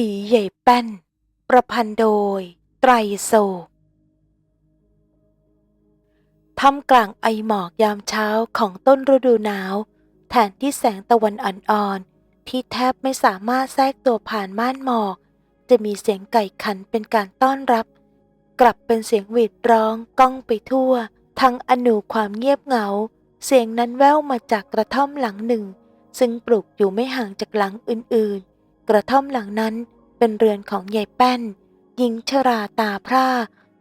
ผีใหญ่แป้น ประพันธ์โดย ไตรโศกท่ามกลางไอหมอกยามเช้าของต้นฤดูหนาว แทนที่แสงตะวันอ่อนๆ ที่แทบไม่สามารถแทรกตัวผ่านม่านหมอก จะมีเสียงไก่ขันเป็นการต้อนรับ กลับเป็นเสียงหวีดร้องก้องไปทั่ว ทั้งอนูความเงียบเหงา เสียงนั้นแว่วมาจากกระท่อมหลังหนึ่ง ซึ่งปลูกอยู่ไม่ห่างจากหลังอื่น กระท่อมหลังนั้นเป็นเรือนของยายแป้น หญิงชราตาพร่า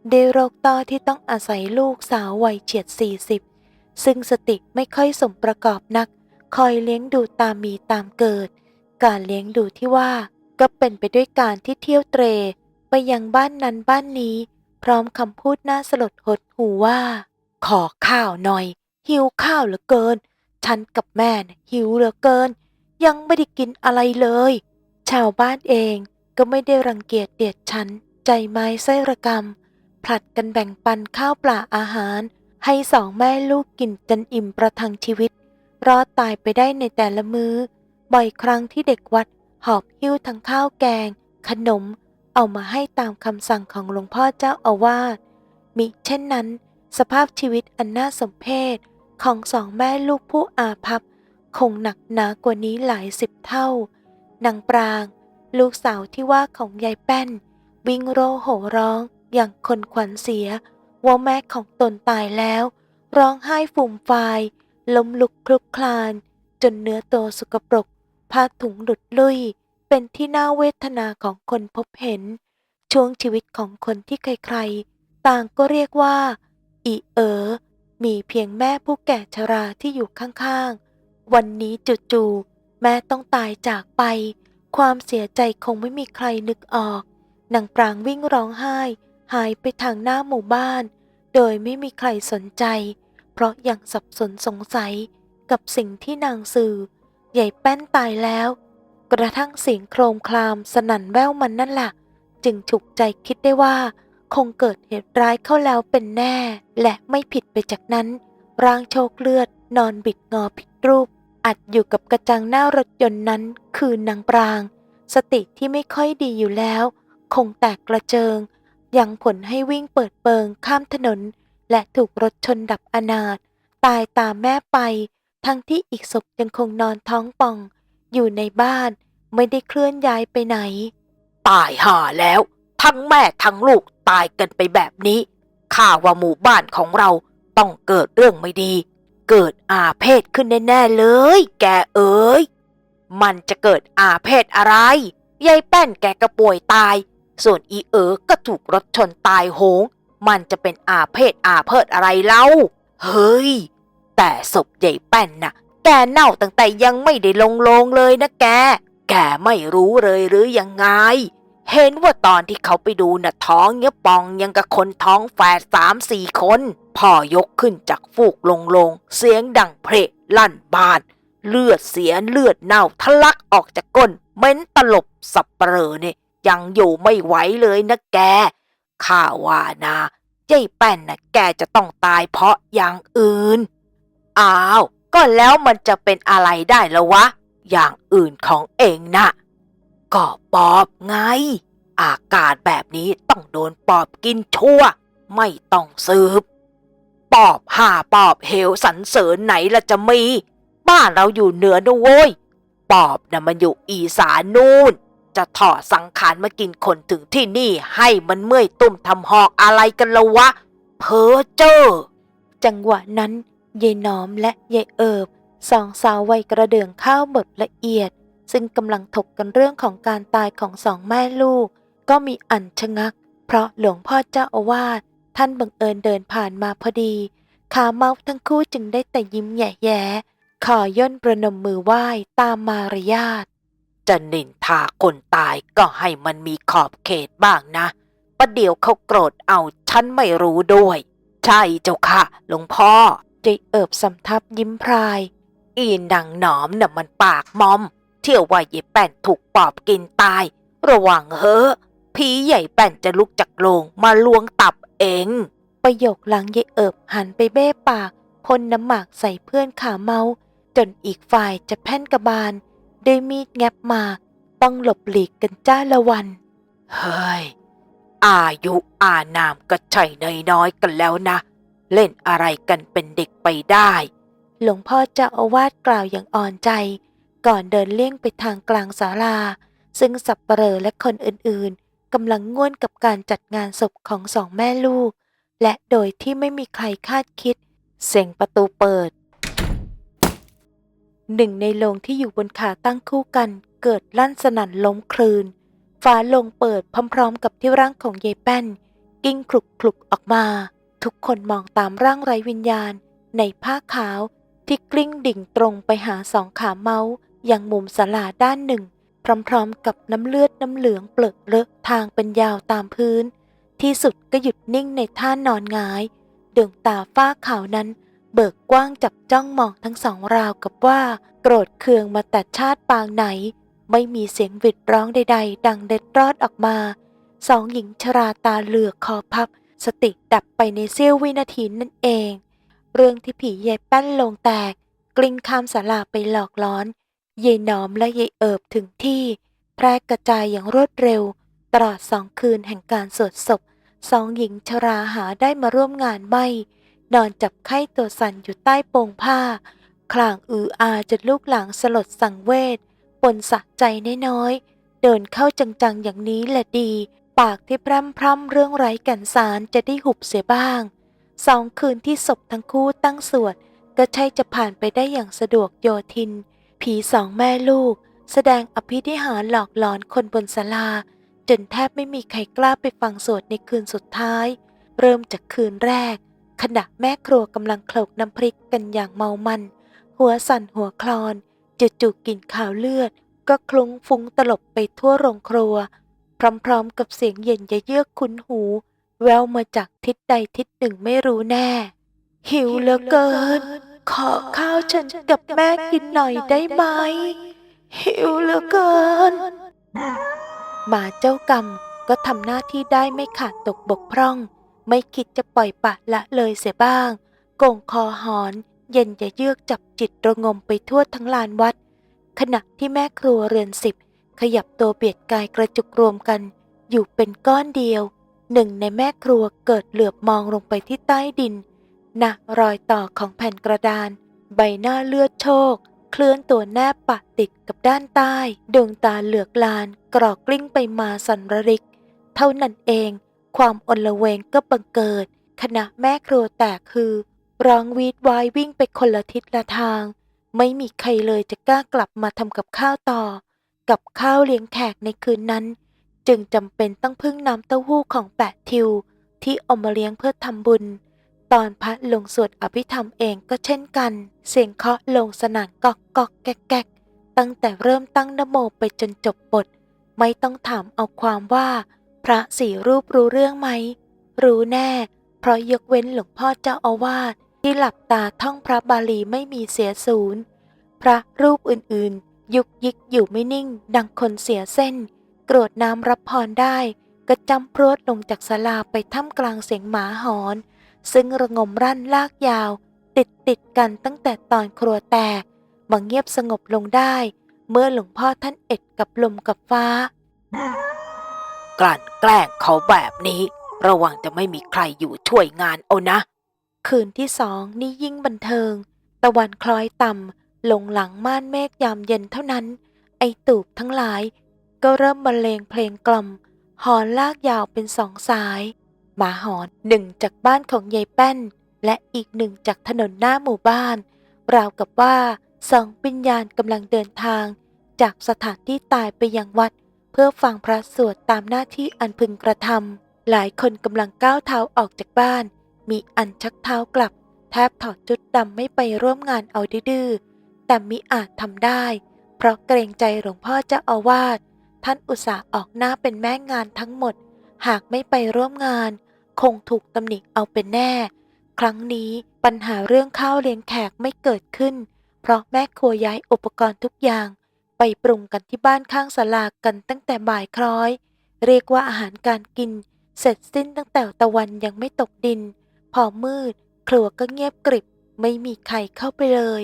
ได้โรคต้อที่ต้องอาศัยลูกสาววัยเฉียดสี่สิบซึ่งสติไม่ค่อยสมประกอบนัก คอยเลี้ยงดูตามมีตามเกิด การเลี้ยงดูที่ว่าก็เป็นไปด้วยการที่เที่ยวเตร ไปยังบ้านนั้นบ้านนี้ พร้อมคำพูดน่าสลดหดหูว่า ขอข้าวหน่อย หิวข้าวเหลือเกิน ฉันกับแม่หิวเหลือเกิน ยังไม่ได้กินอะไรเลย ชาวบ้านเองก็ไม่ได้รังเกียจเดียดฉัน ใจไม้ไส้ระกำผลัดกันแบ่งปันข้าวปลาอาหาร ให้สองแม่ลูกกินจนอิ่มประทังชีวิต รอดตายไปได้ในแต่ละมือ้อ บ่อยครั้งที่เด็กวัดหอบหิ้วทั้งข้าวแกง ขนม เอามาให้ตามคำสั่งของหลวงพ่อเจ้าอาวาสมิเช่นนั้น สภาพชีวิตอันน่าสมเพชของสองแม่ลูกผู้อาภัพ คงหนักหนากว่านี้หลายสิบเท่า นางปราง ลูกสาวที่ว่าของยายแป้น วิ่งโรโหร้องอย่างคนขวัญเสีย ว่าแม่ของตนตายแล้ว ร้องไห้ฟูมฟายล้มลุกคลุกคลาน จนเนื้อตัวสกปรกผ้าถุงหลุดลุ่ยเป็นที่น่าเวทนาของคนพบเห็น ช่วงชีวิตของคนที่ใครๆ ต่างก็เรียกว่า อีเอ๋อมีเพียงแม่ผู้แก่ชราที่อยู่ข้างๆ วันนี้จู่ๆ แม่ต้องตายจากไป ความเสียใจคงไม่มีใครนึกออกนางปรางวิ่งร้องไห้ หายไปทางหน้าหมู่บ้าน โดยไม่มีใครสนใจ เพราะยังสับสนสงสัยกับสิ่งที่นางสื่อ ใหญ่แป้นตายแล้ว กระทั่งเสียงโครมครามสนั่นแว่วมันนั่นแหละจึงฉุกใจคิดได้ว่า คงเกิดเหตุร้ายเข้าแล้วเป็นแน่ และไม่ผิดไปจากนั้น ร่างโชคเลือดนอนบิดงอผิดรูป อัดอยู่กับกระจังหน้ารถยนต์นั้นคือนางปราง สติที่ไม่ค่อยดีอยู่แล้ว คงแตกกระเจิง ยังผลให้วิ่งเปิดเปิงข้ามถนน และถูกรถชนดับอนาถตายตามแม่ไป ทั้งที่อีกศพยังคงนอนท้องป่อง อยู่ในบ้านไม่ได้เคลื่อนย้ายไปไหน ตายห่าแล้ว ทั้งแม่ทั้งลูกตายกันไปแบบนี้ข้าว่าหมู่บ้านของเราต้องเกิดเรื่องไม่ดี เกิดอาเพศขึ้นแน่ๆเลย แกเอ๋ยมันจะเกิดอาเพศอะไรยายแป้นแกก็ป่วยตาย ส่วนอีเอ๋อก็ถูกรถชนตายโหง มันจะเป็นอาเพศอาเพิดอะไรเล่า เฮ้ย แต่ศพใหญ่แป้นน่ะ แกเน่าตั้งแต่ยังไม่ได้ลงลงเลยนะแก แกไม่รู้เลยหรือยังไง เห็นว่าตอนที่เขาไปดูน่ะท้องเนี้ยปองยังกับคนท้องแฝดสามสี่คนพ่อยกขึ้นจากฟูกลงลง เสียงดังเพลลั่นบ้านเลือดเสียเลือดเน่าทะลักออกจากก้นเม้นตลบสับเปลอเนี่ยยังอยู่ไม่ไหวเลยนะแกข้าว่านะยายแป้นน่ะแกจะต้องตายเพราะอย่างอื่น อ้าว ก็แล้วมันจะเป็นอะไรได้แล้ววะ อย่างอื่นของเองนะ่ะ ก็ปอบไง อากาศแบบนี้ต้องโดนปอบกินชั่ว ไม่ต้องสืบ ปอบห่าปอบเหวสันเสริญไหนละจะมี บ้านเราอยู่เหนือนะโว้ย ปอบน่ะมันอยู่อีสานนู่น จะถอดสังขารมากินคนถึงที่นี่ให้มันเมื่อยตุ้มทำหอกอะไรกันละวะ เพอเจอ จังหวะนั้นยายน้อมและยายเอิบสองสาววัยกระเดื่องข้าวบดละเอียด ซึ่งกำลังถกกันเรื่องของการตายของสองแม่ลูก ก็มีอันชะงัก เพราะหลวงพ่อเจ้าอาวาสท่านบังเอิญเดินผ่านมาพอดีขาเมาทั้งคู่จึงได้แต่ยิ้มแย่ๆขอย่นประนมมือไหว้ตามมารยาทจะนินทาคนตายก็ให้มันมีขอบเขตบ้างนะประเดี๋ยวเขาโกรธเอาฉันไม่รู้ด้วย ใช่เจ้าค่ะ หลวงพ่อยายเอิบสำทับยิ้มพราย อีนางหนอมน่ะมันปากมอม เที่ยวว่าเย่แป้นถูกปอบกินตาย ระวังเฮ้อะผีใหญ่แป้นจะลุกจากโลงมาลวงตับเอง ประโยคหลังยายเอิบหันไปเบ้ปากพ่นน้ำหมากใส่เพื่อนขาเมา จนอีกฝ่ายจะแพ่นกระบาลด้วยมีดแงบหมากต้องหลบหลีกกันจ้าละวัน เฮ้ย อายุอานามก็ใช่น้อยๆกันแล้วนะ เล่นอะไรกันเป็นเด็กไปได้ หลวงพ่อเจ้าอาวาสกล่าวอย่างอ่อนใจ ก่อนเดินเลี่ยงไปทางกลางศาลา ซึ่งสับเปลอและคนอื่นๆกำลังง่วนกับการจัดงานศพของสองแม่ลูก และโดยที่ไม่มีใครคาดคิด เสียงประตูเปิด หนึ่งในโลงที่อยู่บนขาตั้งคู่กัน เกิดลั่นสนั่นล้มคลืนฝาโลงเปิดพร้อมๆ กับที่ร่างของยายแป้น กิ้งคลุกคลุกๆออกมา ทุกคนมองตามร่างไร้วิญญาณ ในผ้าขาวที่กลิ้งดิ่งตรงไปหาสองขาเมาส์ ยังมุมศาลาด้านหนึ่ง พร้อมๆ กับน้ำเลือดน้ำเหลืองเปลือกเลอะทางเป็นยาวตามพื้น ที่สุดก็หยุดนิ่งในท่านอนงายดวงตาฝ้าขาวนั้น เบิกกว้างจับจ้องมองทั้งสองราวกับว่า โกรธเคืองมาแต่ชาติปางไหน ไม่มีเสียงวิดร้องใด ๆ ดังเด็ดรอดออกมาสองหญิงชราตาเหลือกคอพับ สติดับไปในเสี้ยววินาทีนั่นเอง เรื่องที่ผียายแป้นลงแตก กลิ้งข้ามศาลาไปหลอกล้อน ยายหนอมและยายเอิบถึงที่ แพร่กระจายอย่างรวดเร็ว ตลอดสองคืนแห่งการสวดศพสองหญิงชราหาได้มาร่วมงานไม่ นอนจับไข้ตัวสั่นอยู่ใต้โปงผ้า คลางอืออาจนลูกหลางสลดสังเวชปนสะใจน้อยๆ เดินเข้าจังๆ อย่างนี้แหละดี ปากที่พร่ำพร่ำเรื่องไร้กันสารจะได้หุบเสียบ้าง สองคืนที่ศพทั้งคู่ตั้งสวด ก็ใช่จะผ่านไปได้อย่างสะดวกโยทิน ผีสองแม่ลูก แสดงอภิธิหารหลอกหลอนคนบนศาลา จนแทบไม่มีใครกล้าไปฟังสวดในคืนสุดท้าย เริ่มจากคืนแรก ขณะแม่ครัวกำลังโขลกน้ำพริกกันอย่างเมามัน หัวสั่นหัวคลอนจู่ๆกลิ่นขาวเลือด ก็คลุ้งฟุ้งตลบไปทั่วโรงครัว พร้อมๆกับเสียงเย็นยะเยือกคุ้นหู แววมาจากทิศใดทิศหนึ่งไม่รู้แน่ หิวเหลือเกิน ขอข้าวฉันกับแม่กินหน่อยได้ไหม หิวเหลือเกิน หมาเจ้ากรรมก็ทำหน้าที่ได้ไม่ขาดตกบกพร่อง ไม่คิดจะปล่อยปะละเลยเสียบ้างโก่งคอหอนเย็นจะเยือกจับจิตระงมไปทั่วทั้งลานวัด ขณะที่แม่ครัวเรือนสิบ ขยับตัวเบียดกายกระจุกรวมกัน อยู่เป็นก้อนเดียว หนึ่งในแม่ครัวเกิดเหลือบมองลงไปที่ใต้ดิน ณรอยต่อของแผ่นกระดาน ใบหน้าเลือดโชกเคลื่อนตัวแนบปะติดกับด้านใต้ดวงตาเหลือกลานกรอกกลิ้งไปมาสันระริก เท่านั้นเอง ความอลเวงก็บังเกิดขณะแม่ครัวแตกคือร้องวีดวายวิ่งไปคนละทิศละทาง ไม่มีใครเลยจะกล้ากลับมาทำกับข้าวต่อ กับข้าวเลี้ยงแขกในคืนนั้น จึงจำเป็นต้องพึ่งน้ำเต้าหู้ของแปะทิว ที่เอามาเลี้ยงเพื่อทำบุญ ตอนพระลงสวดอภิธรรมเองก็เช่นกัน เสียงเคาะลงสนั่นกอกกอกแกกแกกตั้งแต่เริ่มตั้งนโมไปจนจบบท ไม่ต้องถามเอาความว่า พระสี่รูปรู้เรื่องไหม รู้แน่ เพราะยกเว้นหลวงพ่อเจ้าอาวาสที่หลับตาท่องพระบาลีไม่มีเสียศูนย์ พระรูปอื่นๆ ยุกยิกอยู่ไม่นิ่ง ดังคนเสียเส้น กรวดน้ำรับพรได้ ก็จำพรวดลงจากศาลาไปท่ามกลางเสียงหมาหอน ซึ่งระงมรั่นลากยาว ติดติดกันตั้งแต่ตอนครัวแตกมาเงียบสงบลงได้ เมื่อหลวงพ่อท่านเอ็ดกับลมกับฟ้า กลั่นแกล้งเขาแบบนี้ ระวังจะไม่มีใครอยู่ช่วยงานเอานะ คืนที่สองนี่ยิ่งบันเทิง ตะวันคล้อยต่ำลงหลังม่านเมฆยามเย็นเท่านั้น ไอตูบทั้งหลาย ก็เริ่มบรรเลงเพลงกล่อมหอนลากยาวเป็นสองสาย หมาหอนหนึ่งจากบ้านของยายแป้น และอีกหนึ่งจากถนนหน้าหมู่บ้าน ราวกับว่าสองวิญญาณกำลังเดินทาง จากสถานที่ตายไปยังวัด เพื่อฟังพระสวดตามหน้าที่อันพึงกระทำหลายคนกำลังก้าวเท้าออกจากบ้าน มีอันชักเท้ากลับ แทบถอดจุดดำไม่ไปร่วมงานเอาดื้อแต่มิอาจทำได้ เพราะเกรงใจหลวงพ่อเจ้าอาวาสท่านอุตส่าห์ออกหน้าเป็นแม่งานทั้งหมด หากไม่ไปร่วมงาน คงถูกตำหนิเอาเป็นแน่ ครั้งนี้ปัญหาเรื่องข้าวเลี้ยงแขกไม่เกิดขึ้น เพราะแม่ครัวย้ายอุปกรณ์ทุกอย่าง ไปปรุงกันที่บ้านข้างศาลากันตั้งแต่บ่ายคล้อย เรียกว่าอาหารการกิน เสร็จสิ้นตั้งแต่ตะวันยังไม่ตกดิน พอมืด ครัวก็เงียบกริบ ไม่มีใครเข้าไปเลย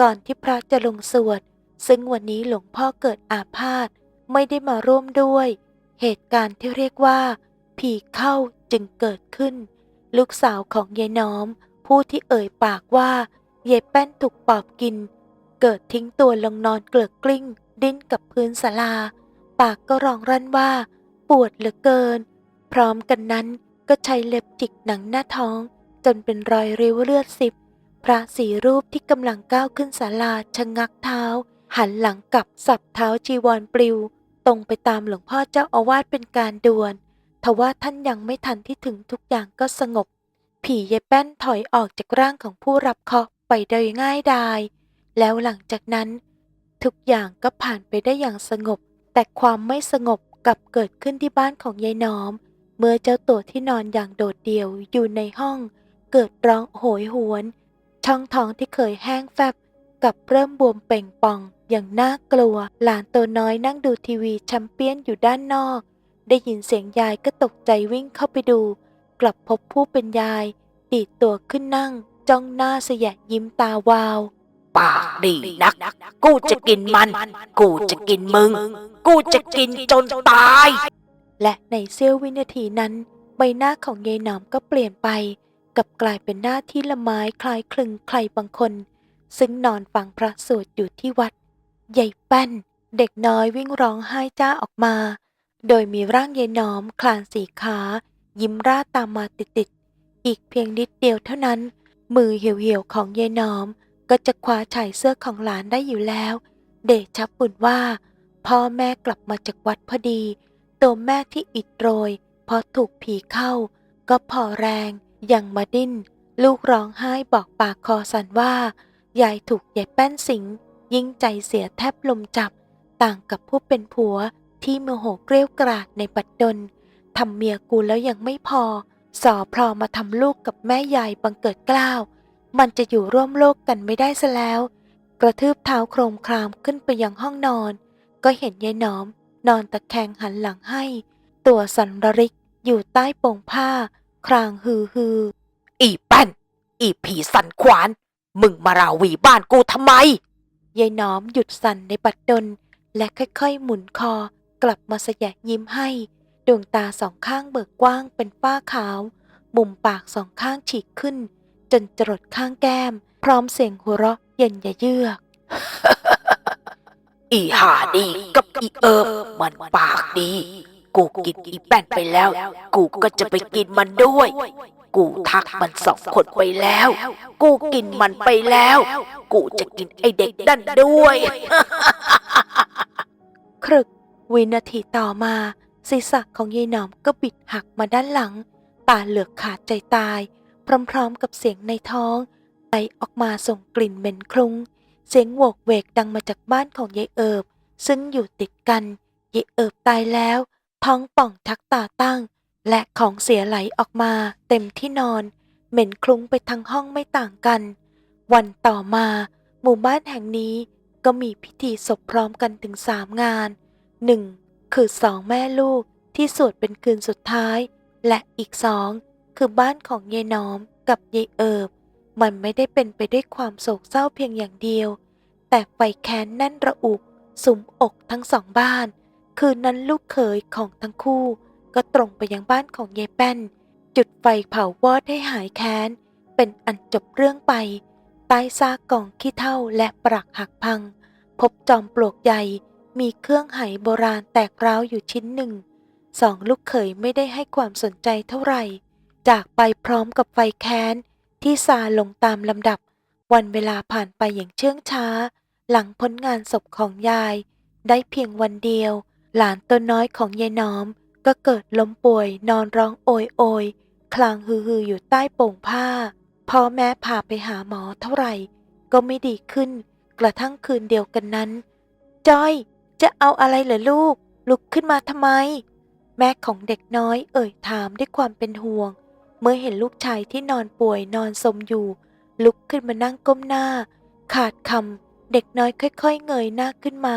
ก่อนที่พระจะลงสวด ซึ่งวันนี้หลวงพ่อเกิดอาพาธไม่ได้มาร่วมด้วย เหตุการณ์ที่เรียกว่าผีเข้า จึงเกิดขึ้น ลูกสาวของยายน้อม ผู้ที่เอ่ยปากว่ายายแป้นถูกปอบกิน เกิดทิ้งตัวลงนอนเกลือกกลิ้ง ดิ้นกับพื้นศาลา ปากก็ร้องรั่นว่า ปวดเหลือเกิน พร้อมกันนั้นก็ใช้เล็บจิกหนังหน้าท้อง จนเป็นรอยริ้วเลือดสิบ พระสี่รูปที่กำลังก้าวขึ้นศาลาชะงักเท้า หันหลังกลับสับเท้าจีวรปลิว ตรงไปตามหลวงพ่อเจ้าอาวาสเป็นการด่วน ทว่าท่านยังไม่ทันที่ถึงทุกอย่างก็สงบ ผีเยายแป้นถอยออกจากร่างของผู้รับเคราะห์ไปโดยง่ายดาย แล้วหลังจากนั้น ทุกอย่างก็ผ่านไปได้อย่างสงบ แต่ความไม่สงบกลับเกิดขึ้นที่บ้านของยายน้อม เมื่อเจ้าตัวที่นอนอย่างโดดเดี่ยวอยู่ในห้อง เกิดร้องโหยหวน ช่องท้องที่เคยแห้งแฟบกลับเริ่มบวมเป่งป่องอย่างน่ากลัว หลานตัวน้อยนั่งดูทีวีแชมเปี้ยนอยู่ด้านนอก ได้ยินเสียงยายก็ตกใจวิ่งเข้าไปดู กลับพบผู้เป็นยาย ดีดตัวขึ้นนั่ง จ้องหน้าเสยะยิ้มตาวาว ปากดีนัก กูจะกินมัน กูจะกินมึง กูจะกินจนตาย และในเสี้ยววินาทีนั้น ใบหน้าของยายหนอมก็เปลี่ยนไปกลับกลายเป็นหน้าที่ละไม้คล้ายคลึงใครบางคน ซึ่งนอนฟังพระสวดอยู่ที่วัดยายแป้น เด็กน้อยวิ่งร้องไห้จ้าออกมา โดยมีร่างยายหนอมคลานสีขา ยิ้มร่าตามมาติดๆ อีกเพียงนิดเดียวเท่านั้น มือเหี่ยวๆของยายหนอม ก็จะคว้าชายเสื้อของหลานได้อยู่แล้ว เดชะบุญว่า พ่อแม่กลับมาจากวัดพอดี ตัวแม่ที่อิดโรยเพราะถูกผีเข้า ก็พอแรงยังมาดิ้น ลูกร้องไห้บอกปากคอสันว่า ยายถูกยายแป้นสิง ยิ่งใจเสียแทบลมจับ ต่างกับผู้เป็นผัว ที่โมโหเกรี้ยวกราดในปัดดลทำเมียกูแล้วยังไม่พอ สอพลอมาทำลูกกับแม่ยายบังเกิดกล้าว มันจะอยู่ร่วมโลกกันไม่ได้ซะแล้ว กระทืบเท้าโครมครามขึ้นไปยังห้องนอน ก็เห็นยายหนอม นอนตะแคงหันหลังให้ ตัวสันระริกอยู่ใต้โป่งผ้า ครางฮือฮือ อีแป้น อีผีสันขวาน มึงมาราวีบ้านกูทำไมยายน้อมหยุดสั่นในบัดดลและค่อยๆ หมุนคอ กลับมาสยะยิ้มให้ ดวงตาสองข้างเบิกกว้างเป็นฝ้าขาว มุมปากสองข้างฉีกขึ้น จนจรดข้างแก้ม พร้อมเสียงหัวเราะเย็นยะเยือกอีหาดีกับอีเอิบมันปากดี กูกินอีแป้นไปแล้ว กูก็จะไปกินมันด้วย กูทักมันสองคนไปแล้ว กูกินมันไปแล้ว กูจะกินไอเด็กนั่นด้วย ครึก วินาทีต่อมาศีรษะของยายหนอมก็บิดหักมาด้านหลัง ตาเหลือกขาดใจตาย พร้อมๆกับเสียงในท้องไหลออกมาส่งกลิ่นเหม็นคลุ้ง เสียงโหวกเวกดังมาจากบ้านของยายเอิบ ซึ่งอยู่ติดกันยายเอิบตายแล้ว ท้องป่องชักตาตั้ง และของเสียไหลออกมาเต็มที่นอน เหม็นคลุ้งไปทั้งห้องไม่ต่างกัน วันต่อมา หมู่บ้านแห่งนี้ก็มีพิธีศพพร้อมกันถึงสามงาน หนึ่งคือสองแม่ลูกที่สวดเป็นคืนสุดท้าย และอีกสองคือบ้านของยายน้อมกับยายเอิบ มันไม่ได้เป็นไปด้วยความโศกเศร้าเพียงอย่างเดียว แต่ไฟแค้นแน่นระอุสุมอกทั้งสองบ้าน คืนนั้นลูกเขยของทั้งคู่ ก็ตรงไปยังบ้านของยายแป้น จุดไฟเผาวอดให้หายแค้น เป็นอันจบเรื่องไปใต้ซากกล่องขี้เท่าและปรักหักพัง พบจอมปลวกใหญ่ มีเครื่องไหโบราณแตกร้าวอยู่ชิ้นหนึ่ง สองลูกเขยไม่ได้ให้ความสนใจเท่าไหร่ จากไปพร้อมกับไฟแค้น ที่ซาลงตามลำดับ วันเวลาผ่านไปอย่างเชื่องช้า หลังพ้นงานศพของยาย ได้เพียงวันเดียว หลานตัวน้อยของยายน้อม ก็เกิดล้มป่วยนอนร้องโอยโอยคลางฮือฮืออยู่ใต้โป่งผ้าพ่อแม่พาไปหาหมอเท่าไหร่ ก็ไม่ดีขึ้น กระทั่งคืนเดียวกันนั้น จ้อย จะเอาอะไรเหรอลูก ลุกขึ้นมาทำไม แม่ของเด็กน้อยเอ่ยถามด้วยความเป็นห่วง เมื่อเห็นลูกชายที่นอนป่วยนอนสมอยู่ ลุกขึ้นมานั่งก้มหน้า ขาดคำเด็กน้อยค่อย ๆ เงยหน้าขึ้นมา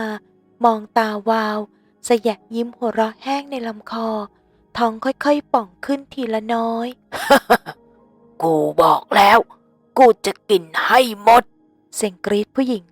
มองตาวาว สยะยิ้มหัวเราะแห้งในลำคอ ท้องค่อยๆป่องขึ้นทีละน้อย กูบอกแล้ว กูจะกินให้หมด เสียงกรีดผู้หญิง